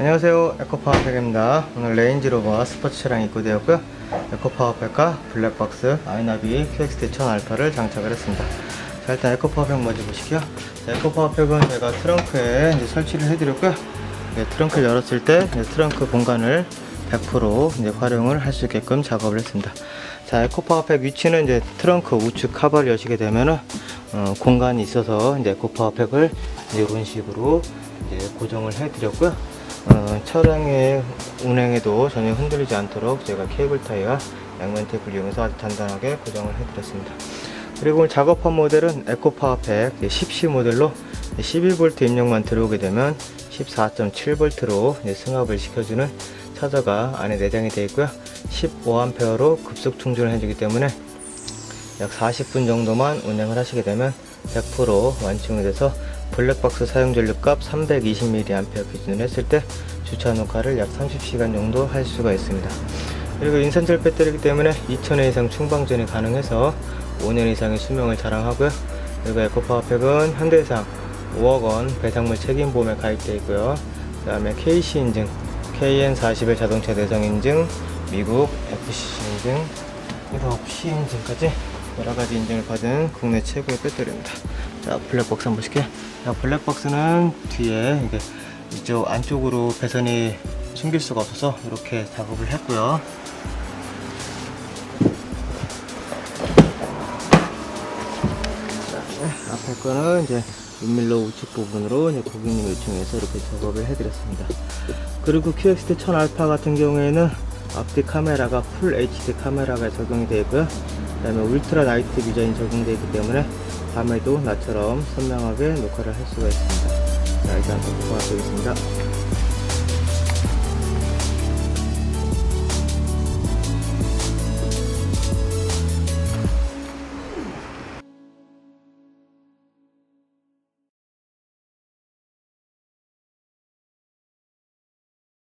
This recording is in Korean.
안녕하세요. 에코파워팩입니다. 오늘 레인지로버 스포츠 차량이 입고되었고요. 에코파워팩과 블랙박스 아이나비 QXT 1000 알파를 장착을 했습니다. 자 일단 에코파워팩 먼저 보시고요 자, 에코파워팩은 제가 트렁크에 설치를 해드렸고요. 이제 트렁크를 열었을 때 이제 트렁크 공간을 100% 이제 활용을 할 수 있게끔 작업을 했습니다. 자 에코파워팩 위치는 이제 트렁크 우측 카바를 여시게 되면은 어, 공간이 있어서 이제 에코파워팩을 이런 식으로 이제 고정을 해드렸고요 어, 차량의 운행에도 전혀 흔들리지 않도록 제가 케이블 타이와 양면 테이프를 이용해서 아주 단단하게 고정을 해드렸습니다. 그리고 작업한 모델은 에코파워팩 10C 모델로 12V 입력만 들어오게 되면 14.7V로 승합을 시켜주는 차저가 안에 내장이 되어 있고요. 15A로 급속 충전을 해주기 때문에 약 40분 정도만 운행을 하시게 되면 100% 완충이 돼서 블랙박스 사용 전력값 320mAh 기준으로 했을 때 주차 녹화를 약 30시간 정도 할 수가 있습니다. 그리고 인산철 배터리이기 때문에 2000회 이상 충방전이 가능해서 5년 이상의 수명을 자랑하고요. 그리고 에코파워팩은 현대해상 5억 원 배상물 책임보험에 가입되어 있고요. 그 다음에 KC 인증, KN40의 자동차 내성 인증, 미국 FCC 인증, 유럽 C 인증까지 여러 가지 인증을 받은 국내 최고의 배터리입니다. 자, 블랙박스 한번 보실게요. 자, 블랙박스는 뒤에 이게 이쪽 안쪽으로 배선이 숨길 수가 없어서 이렇게 작업을 했고요. 자, 네, 앞에 거는 이제 윈밀러 우측 부분으로 이제 고객님 요청해서 이렇게 작업을 해드렸습니다. 그리고 QXT 1000 알파 같은 경우에는 앞뒤 카메라가 풀 HD 카메라가 적용이 되어 있고요. 그 다음에 울트라 나이트 비전이 적용되어 있기 때문에 밤에도 나처럼 선명하게 녹화를 할 수가 있습니다. 자, 일단 보고 가겠습니다.